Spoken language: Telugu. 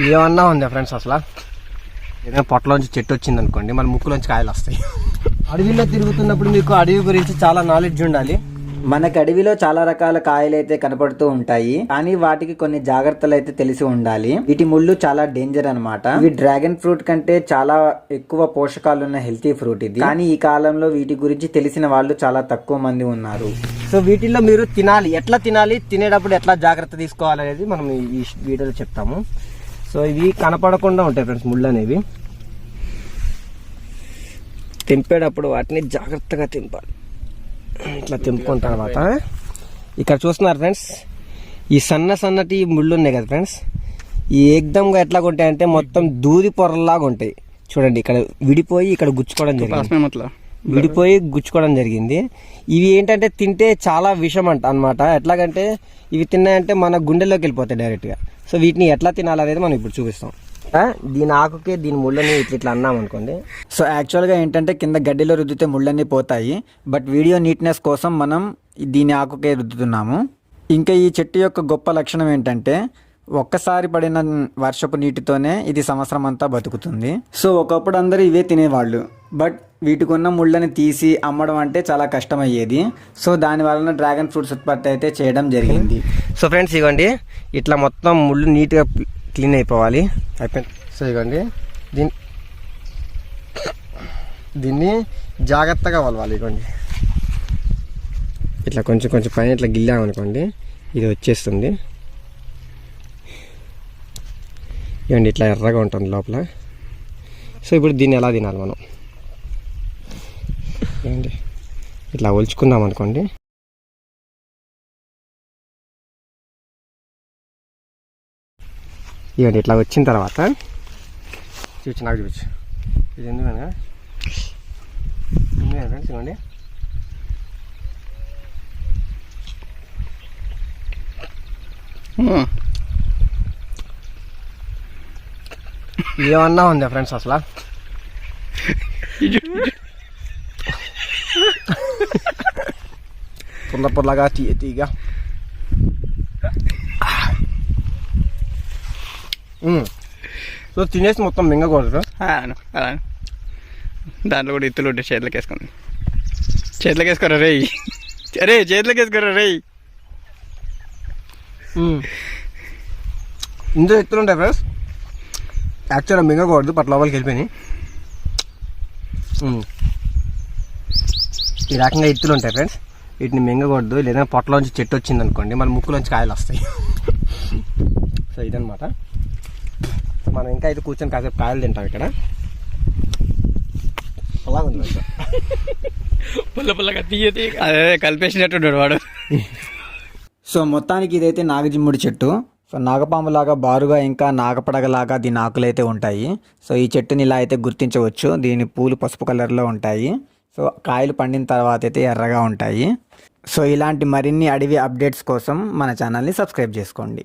ఏమన్నా ఉందా ఫ్రెండ్స్ అసలు? ఏదైనా పొట్టలోంచి చెట్టు వచ్చింది అనుకోండి మన ముక్కులోంచి కాయలు వస్తాయి. అడవిలో తిరుగుతున్నప్పుడు మీకు అడవి గురించి చాలా నాలెడ్జ్ ఉండాలి. మనకు అడవిలో చాలా రకాల కాయలు అయితే కనపడుతూ ఉంటాయి కానీ వాటికి కొన్ని జాగ్రత్తలు అయితే తెలిసి ఉండాలి. వీటి ముళ్ళు చాలా డేంజర్ అన్నమాట. ఇవి డ్రాగన్ ఫ్రూట్ కంటే చాలా ఎక్కువ పోషకాలు ఉన్న హెల్తీ ఫ్రూట్ ఇది. కానీ ఈ కాలంలో వీటి గురించి తెలిసిన వాళ్ళు చాలా తక్కువ మంది ఉన్నారు. సో వీటిల్లో మీరు తినాలి. ఎట్లా తినాలి? తినేటప్పుడు ఎట్లా జాగ్రత్త తీసుకోవాలి అనేది మనం ఈ వీడియోలో చెప్తాము. సో ఇవి కనపడకుండా ఉంటాయి ఫ్రెండ్స్ ముళ్ళు అనేవి తెంపేటప్పుడు వాటిని జాగ్రత్తగా తెంపాలి. ఇట్లా తెంపుకున్న తర్వాత ఇక్కడ చూస్తున్నారు ఫ్రెండ్స్ ఈ సన్న సన్నటి ముళ్ళు ఉన్నాయి కదా ఫ్రెండ్స్ ఈ ఏకదంగా ఎట్లా ఉంటాయంటే మొత్తం దూది పొరలాగా ఉంటాయి. చూడండి ఇక్కడ విడిపోయి ఇక్కడ గుచ్చుకోవడం జరిగింది. విడిపోయి గుచ్చుకోవడం జరిగింది. ఇవి ఏంటంటే తింటే చాలా విషం అంట అనమాట ఎట్లాగంటే ఇవి తిన్నాయంటే మన గుండెలోకి వెళ్ళిపోతాయి డైరెక్ట్గా సో వీటిని ఎట్లా తినాలనేది మనం ఇప్పుడు చూపిస్తాం. దీని ఆకుకి దీని ముళ్ళని ఇట్లా ఇట్లా అన్నాం అనుకోండి. సో యాక్చువల్గా ఏంటంటే కింద గడ్డిలో రుద్దితే ముళ్ళన్నీ పోతాయి. బట్ వీడియో నీట్నెస్ కోసం మనం దీని ఆకుకే రుద్దుతున్నాము. ఇంకా ఈ చెట్టు యొక్క గొప్ప లక్షణం ఏంటంటే ఒక్కసారి పడిన వర్షపు నీటితోనే ఇది సంవత్సరం అంతా బతుకుతుంది. సో ఒకప్పుడు అందరూ ఇవే తినేవాళ్ళు. బట్ వీటికి ఉన్న ముళ్ళని తీసి అమ్మడం అంటే చాలా కష్టమయ్యేది. సో దాని వలన డ్రాగన్ ఫ్రూట్స్ ఉత్పత్తి అయితే చేయడం జరిగింది. సో ఫ్రెండ్స్ ఇవ్వండి ఇట్లా మొత్తం ముళ్ళు నీట్గా క్లీన్ అయిపోవాలి. అయిపోయింది. సో ఇవ్వండి దీన్ని దీన్ని జాగ్రత్తగా వలవాలి ఇవ్వండి ఇట్లా కొంచెం కొంచెం పైన ఇట్లా గిల్లామనుకోండి ఇది వచ్చేస్తుంది. ఇవ్వండి ఇట్లా ఎర్రగా ఉంటుంది లోపల. సో ఇప్పుడు దీన్ని ఎలా తినాలి మనం? ఇవ్వండి ఇట్లా ఒలుచుకుందాం అనుకోండి. ఇవ్వండి ఇట్లా వచ్చిన తర్వాత చూపించు నాకు చూపించు. ఇది ఎందుకనగా ఎందుకని ఫ్రెండ్స్ ఇవ్వండి ఏమన్నా ఉందా ఫ్రెండ్స్ అసలు? పుల్ల పుల్లగా తీయ తీయగా మ్మ్. సో తినేసి మొత్తం మింగకూడదు అను అలా దాంట్లో కూడా ఇత్తులు ఉంటాయి చేతులకు వేసుకుంది చేతులకు వేసుకోరా రేయ్ అరే చేతులకు వేసుకోరా రేయ్ ఇందులో ఎత్తులు ఉంటాయి ఫ్రెండ్స్ యాక్చువల్గా మింగకూడదు పట్ల లోపలికి వెళ్ళిపోయినాయి. ఈ రకంగా ఎత్తులు ఉంటాయి ఫ్రెండ్స్ వీటిని మింగకూడదు లేదా పొట్టలోంచి చెట్టు వచ్చింది అనుకోండి మన ముక్కులోంచి కాయలు వస్తాయి. సో ఇదనమాట మనం ఇంకా అయితే కూర్చొని కాసేపు కాయలు తింటాం ఇక్కడ. అలా ఉంది కొంచెం. పుల్ల పుల్లగా తీయ తీయ అదే కలిపేసినట్టున్నాడు వాడు. సో మొత్తానికి ఇదైతే నాగజిమ్ముడి చెట్టు. సో నాగపాములాగా బారుగా ఇంకా నాగపడగలాగా దీని ఆకులు అయితే ఉంటాయి. సో ఈ చెట్టుని ఇలా అయితే గుర్తించవచ్చు. దీని పూలు పసుపు కలర్లో ఉంటాయి. సో కాయలు పండిన తర్వాత అయితే ఎర్రగా ఉంటాయి. సో ఇలాంటి మరిన్ని అడవి అప్డేట్స్ కోసం మన ఛానల్ని సబ్స్క్రైబ్ చేసుకోండి.